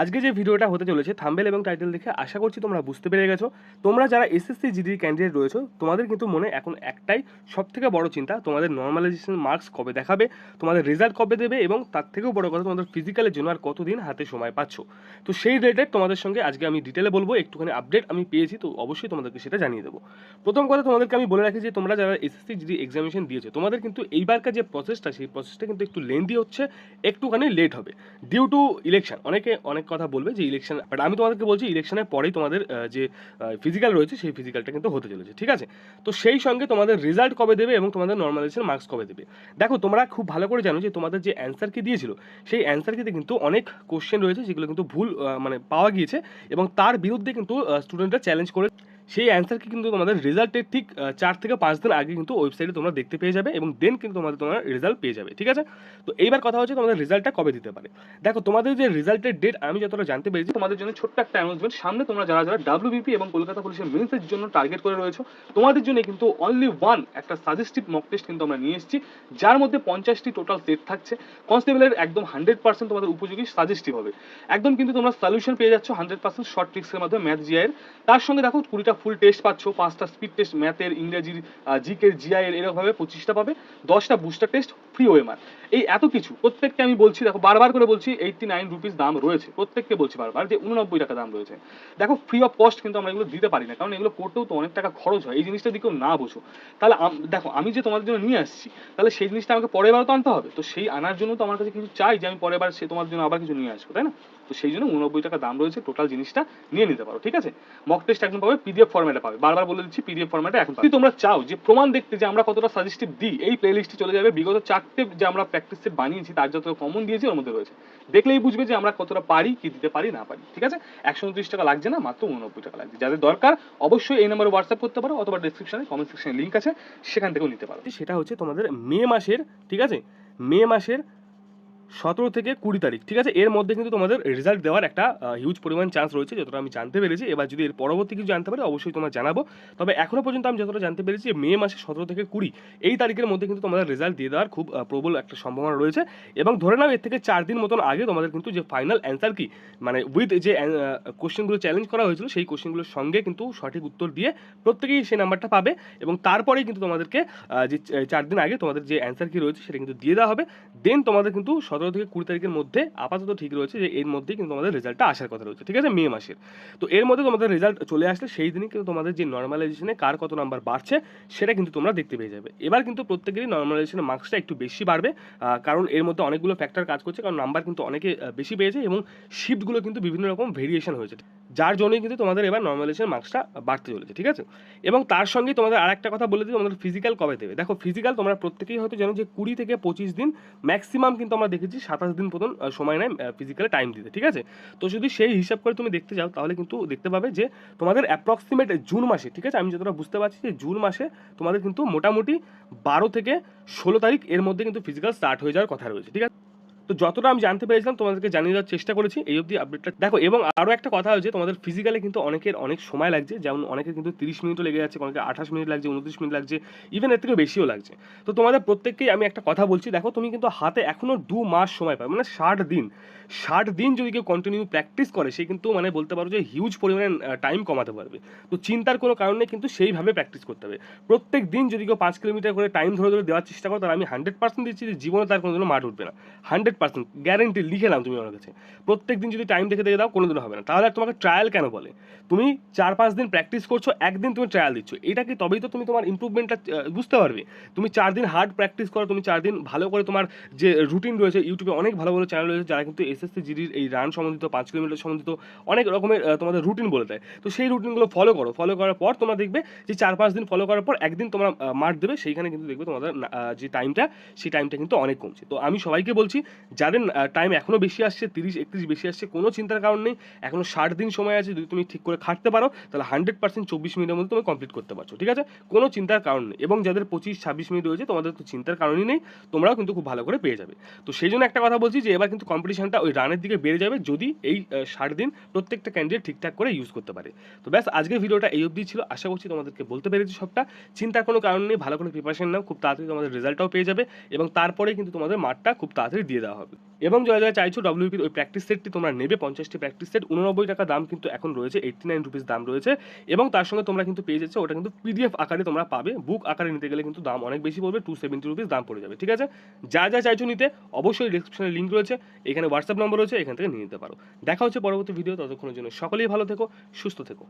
আজকে যে ভিডিওটা হতে চলেছে থাম্বেল এবং টাইটেল দেখে আশা করছি তোমরা বুঝতে পেরে গেছো। তোমরা যারা এসএসসি জিডির ক্যান্ডিডেট রয়েছো, তোমাদের কিন্তু মনে এখন একটাই সব থেকে বড় চিন্তা, তোমাদের নর্মালাইজেশন মার্কস কবে দেখাবে, তোমাদের রেজাল্ট কবে দেবে এবং তার থেকেও বড় কথা তোমাদের ফিজিক্যালের জন্য আর কতদিন হাতে সময় পাচ্ছ। তো সেই রিলেটেড তোমাদের সঙ্গে আজকে আমি ডিটেলে বলব, একটুখানি আপডেট আমি পেয়েছি, তো অবশ্যই তোমাদেরকে সেটা জানিয়ে দেবো। প্রথম কথা তোমাদেরকে আমি বলে রাখি যে, তোমরা যারা এসএসসি জিডি এক্সামিনেশন দিয়েছ, তোমাদের কিন্তু এইবারকার যে প্রসেসটা সেই প্রসেসটা কিন্তু একটু লেন্দি হচ্ছে, একটুখানি লেট হবে। ডিউ টু ইলেকশন অনেকে, অনেক কথা বলবে যে ইলেকশন বাট আমি তোমাদেরকে বলছি ইলেকশনের পরেই তোমাদের যে ফিজিক্যাল রয়েছে সেই ফিজিক্যালটা কিন্তু হতে চলেছে, ঠিক আছে? তো সেই সঙ্গে তোমাদের রেজাল্ট কবে দেবে এবং তোমাদের নর্মালাইজেশন মার্কস কবে দেবে? দেখো, তোমরা খুব ভালো করে জানো যে তোমাদের যে অ্যান্সার কি দিয়েছিল, সেই অ্যান্সার কিতে কিন্তু অনেক কোশ্চেন রয়েছে যেগুলো কিন্তু ভুল মানে পাওয়া গিয়েছে এবং তার বিরুদ্ধে কিন্তু স্টুডেন্টরা চ্যালেঞ্জ করে সেই অ্যান্সারকে কিন্তু তোমাদের রেজাল্টের ঠিক চার থেকে পাঁচ দিন আগে কিন্তু ওয়েবসাইটে তোমরা দেখতে পেয়ে যাবে এবং দেন কিন্তু তোমাদের তোমার রেজাল্ট পেয়ে যাবে, ঠিক আছে? তো এইবার কথা হচ্ছে তোমাদের রেজাল্টটা কবে দিতে পারে। দেখো, তোমাদের যে রেজাল্টের ডেট আমি যতটা জানতে পেরেছি, তোমাদের জন্য ছোট্ট একটা অ্যানাউন্সমেন্ট সামনে তোমরা যারা যারা ডাব্লিউবিপি এবং কলকাতা পুলিশের মেন্সের জন্য টার্গেট করে রয়েছো, তোমাদের জন্য কিন্তু অনলি ওয়ান একটা সাজেস্টিভ মক টেস্ট কিন্তু আমরা নিয়ে এসেছি, যার মধ্যে পঞ্চাশটি টোটাল সেট থাকছে। কনস্টেবলের একদম হান্ড্রেড পার্সেন্ট তোমাদের উপযোগী সাজেস্টিভ হবে। একদম কিন্তু তোমরা সলিউশন পেয়ে যাচ্ছ হান্ড্রেড পার্সেন্ট শর্ট ট্রিক্সের মাধ্যমে ম্যাথ জিআইয়ের তার সঙ্গে দেখো কুড়িটা ফুল টেস্ট পাচ্ছ, পাঁচটা স্পিড টেস্ট ম্যাথের ইংরেজির জিকের জিআই এর এরকমভাবে পঁচিশটা পাবে, দশটা বুস্টার টেস্ট ফ্রি ওএমআর এই এত কিছু, প্রত্যেককে আমি বলছি, দেখো, বারবার করে বলছি এইটটি নাইন রুপিস দাম রয়েছে, প্রত্যেককে বলছি বারবার যে উননব্বই টাকা দাম রয়েছে। দেখো ফ্রি অফ কস্ট কিন্তু আমরা এগুলো দিতে পারি না, কারণ এগুলো করতেও তো অনেক টাকা খরচ হয়, এই জিনিসটা দিকেও না বোঝো। তাহলে দেখো, আমি যে তোমাদের জন্য নিয়ে আসছি, তাহলে সেই জিনিসটা আমাকে পরের বার তো আনতে হবে, তো সেই আনার জন্য তো আমার কাছে কিছু চাই যে আমি পরের বার সে তোমার জন্য আবার কিছু নিয়ে আসব, তাই না? তো সেই জন্য উননব্বই টাকা দাম রয়েছে টোটাল জিনিসটা নিয়ে নিতে পারো, ঠিক আছে? মক টেস্ট একদম পাবে পিডিএফ ফরম্যাটে পাবে। বারবার বলে দিচ্ছি পিডিএফ ফরম্যাটে এখন যদি তোমরা চাও যে প্রমাণ দেখতে যে আমরা কতটা সাজেস্টিভ দিই, এই প্লে লিস্টে চলে যাবে। বিগত চারটে যে আমরা প্র্যাকটিস সেট বানিয়েছি, তার যত কমন দিয়েছি, ওর মধ্যে রয়েছে। দেখলেই বুঝবে যে আমরা কতটা পারি, কি দিতে পারি, না পারি, ঠিক আছে? একশো উনত্রিশ টাকা লাগছে না, মাত্র উননব্বই টাকা লাগছে। যাদের দরকার, অবশ্যই এই নাম্বারে হোয়াটসঅ্যাপ করতে পারো, অথবা ডিসক্রিপশনে কমেন্ট সেকশনে লিঙ্ক আছে, সেখান থেকেও নিতে পারো। সেটা হচ্ছে তোমাদের মে মাসের, ঠিক আছে? মে মাসের সতেরো থেকে কুড়ি তারিখ, ঠিক আছে? এর মধ্যে কিন্তু তোমাদের রেজাল্ট দেওয়ার একটা হিউজ পরিমাণ চান্স রয়েছে, যতটা আমি জানতে পেরেছি। এবার যদি এর পরবর্তী কিছু জানতে পারি, অবশ্যই তোমার জানাব। তবে এখনও পর্যন্ত আমি যতটা জানতে পেরেছি মে মাসে সতেরো থেকে কুড়ি, এই তারিখের মধ্যে কিন্তু তোমাদের রেজাল্ট দিয়ে দেওয়ার খুব প্রবল একটা সম্ভাবনা রয়েছে। এবং ধরে নাও, এর থেকে চার দিন মতন আগে তোমাদের কিন্তু যে ফাইনাল অ্যান্সার কি মানে উইথ যে কোশ্চেনগুলো চ্যালেঞ্জ করা হয়েছিল, সেই কোশ্চেনগুলোর সঙ্গে কিন্তু সঠিক উত্তর দিয়ে প্রত্যেকেই সেই নাম্বারটা পাবে। এবং তারপরেই কিন্তু তোমাদেরকে যে, চার দিন আগে তোমাদের যে অ্যান্সার কি রয়েছে, সেটা কিন্তু দিয়ে দেওয়া হবে। দেন তোমাদের কিন্তু সতেরো থেকে কুড়ি তারিখের মধ্যে আপাতত ঠিক রয়েছে যে এর মধ্যেই কিন্তু তোমাদের রেজাল্টটা আসার কথা রয়েছে, ঠিক আছে? মে মাসের। তো এর মধ্যে তোমাদের রেজাল্ট চলে আসলে সেই দিনই কিন্তু তোমাদের যে নর্মালাইজেশনে কার কত নাম্বার বাড়ছে, সেটা কিন্তু তোমরা দেখতে পেয়ে যাবে। এবার কিন্তু প্রত্যেকেরই নর্মালাইজেশনের মার্কসটা একটু বেশি বাড়বে কারণ এর মধ্যে অনেকগুলো ফ্যাক্টর কাজ করছে, কারণ নাম্বার কিন্তু অনেকে বেশি পেয়েছে এবং শিফটগুলো কিন্তু বিভিন্ন রকম ভেরিয়েশন হয়েছে। যার জন্যই কিন্তু তোমাদের এবার নর্মালাইজেশন মার্কসটা বাড়তে চলেছে ঠিক আছে? এবং তার সঙ্গে তোমাদের আর একটা কথা বলে দিই তোমাদের ফিজিক্যাল কবে দেবে? দেখো ফিজিক্যাল তোমরা প্রত্যেকেই হয়তো জানো যে কুড়ি থেকে পঁচিশ দিন ম্যাক্সিমাম কিন্তু আমরা দেখেছি সাতাশ দিন আহ, সময় নেয় ফিজিক্যালে টাইম দিতে ঠিক আছে? তো যদি সেই হিসাব করে তুমি দেখতে যাও তাহলে কিন্তু দেখতে পাবে যে তোমাদের অ্যাপ্রক্সিমেট জুন মাসে ঠিক আছে? আমি যতটা বুঝতে পারছি যে জুন মাসে তোমাদের কিন্তু মোটামুটি বারো থেকে ষোলো তারিখ এর মধ্যে কিন্তু ফিজিক্যাল স্টার্ট হয়ে যাওয়ার কথা রয়েছে ঠিক আছে? তো যতটা আমি জানতে পেরেছিলাম, তোমাদেরকে জানিয়ে দেওয়ার চেষ্টা করেছি এই অবধি আপডেটটা দেখো, এবং আরও একটা কথা হচ্ছে, তোমাদের ফিজিক্যালে কিন্তু অনেকের অনেক সময় লাগছে, যেমন অনেকের কিন্তু তিরিশ মিনিটও লেগে যাচ্ছে, অনেকে আঠাশ মিনিট লাগছে, উনত্রিশ মিনিট লাগছে ইভেন এর থেকে বেশিও লাগছে। তো তোমাদের প্রত্যেককেই আমি একটা কথা বলছি, দেখো, তুমি কিন্তু হাতে এখনও দু মাস সময় পাবে মানে ষাট দিন। ষাট দিন যদি কেউ কন্টিনিউ প্র্যাকটিস করে, সে কিন্তু মানে বলতে পারো যে হিউজ পরিমাণে টাইম কমাতে পারবে। তো চিন্তার কোনো কারণ কিন্তু সেইভাবে প্র্যাকটিস করতে হবে। প্রত্যেক দিন যদি কেউ পাঁচ কিলোমিটার করে টাইম ধরে ধরে দেওয়ার চেষ্টা করো, তাহলে আমি হান্ড্রেড পার্সেন্ট দিচ্ছি যে জীবনে তার কোনোদিনও মাঠ উঠবে না। হান্ড্রেড পার্সেন্ট গ্যারেন্টি লিখে নাও তুমি আমার কাছে। প্রত্যেক দিন যদি টাইম দেখে দেখে দাও, কোনোদিনও হবে না। তাহলে তোমাকে ট্রায়াল কেন বলে? তুমি চার পাঁচ দিন প্র্যাকটিস করছ, একদিন তুমি ট্রায়াল দিচ্ছ। এটা কি তবেই তো তুমি তোমার ইম্প্রুভমেন্টটা বুঝতে পারবে? তুমি চার দিন হার্ড প্র্যাকটিস করো, তুমি চার দিন ভালো করে তোমার যে রুটিন রয়েছে ইউটিউবে অনেক ভালো ভালো চ্যানেল রয়েছে, যারা কিন্তু এসএসসি জিডির এই রান সম্বন্ধিত, পাঁচ কিলোমিটার সম্বন্ধিত অনেক রকমের তোমাদের রুটিন বলে দেয়। তো সেই রুটিনগুলো ফলো করো। ফলো করার পর তোমরা দেখবে যে চার পাঁচ দিন ফলো করার পর একদিন তোমরা মার্ক দেবে। সেইখানে কিন্তু দেখবে তোমাদের যে টাইমটা সেই টাইমটা কিন্তু অনেক কমছে। তো আমি সবাইকে বলছি যাদের টাইম এখনও বেশি আসছে, তিরিশ, একত্রিশ বেশি আসছে, কোনো চিন্তার কারণ নেই। এখনও ষাট দিন সময় আছে, যদি তুমি ঠিক করে খাটতে পারো, তাহলে হান্ড্রেড পার্সেন্ট চব্বিশ মিনিটের মধ্যে তুমি কমপ্লিট করতে পারছ, ঠিক আছে? কোনো চিন্তার কারণ নেই। এবং যাদের পঁচিশ, ছাব্বিশ মিনিট রয়েছে, তোমাদের তো চিন্তার কারণই নেই, তোমরাও কিন্তু খুব ভালো করে পেয়ে যাবে। তো সেই জন্য একটা কথা বলছি যে, এবার কিন্তু কম্পিটিশনটা ওই রানের দিকে বেড়ে যাবে, যদি এই ষাট দিন প্রত্যেকটা ক্যান্ডিডেট ঠিকঠাক করে ইউজ করতে পারে। তো ব্যাস, আজকের ভিডিওটা এই অবধি ছিল। আশা করছি তোমাদেরকে বলতে পেরেছি সবটা। চিন্তার কোনো কারণ নেই, ভালো করে প্রিপারেশন নাও, খুব তাড়াতাড়ি তোমাদের রেজাল্টটাও পেয়ে যাবে এবং তারপরে কিন্তু তোমাদের মাঠটা খুব তাড়াতাড়ি দিয়ে দেওয়া হবে। এবং যারা যারা চাইছো ডব্লিউপির ওই প্র্যাকটিস সেটটি তোমরা নেবে, পঞ্চাশটি প্র্যাকটিস সেট উননব্বই টাকা দাম কিন্তু এখন রয়েছে এইট্টি নাইন রুপিস দাম রয়েছে, এবং তার সঙ্গে তোমরা কিন্তু পেয়ে যাচ্ছে, ওটা কিন্তু পিডিএফ আকারে তোমরা পাবে। বুক আকারে নিতে গেলে কিন্তু দাম অনেক বেশি পড়বে টু সেভেন্টি রুপিস দাম পড়ে যাবে, ঠিক আছে? যা যা চাইছো নিতে, অবশ্যই ডিসক্রিপশনে লিঙ্ক রয়েছে, এখানে হোয়াটসঅ্যাপ নম্বর রয়েছে, এখান থেকে নিয়ে নিতে পারো। দেখা হচ্ছে পরবর্তী ভিডিও ততক্ষণের জন্য সকলেই ভালো থেকো, সুস্থ থেকো।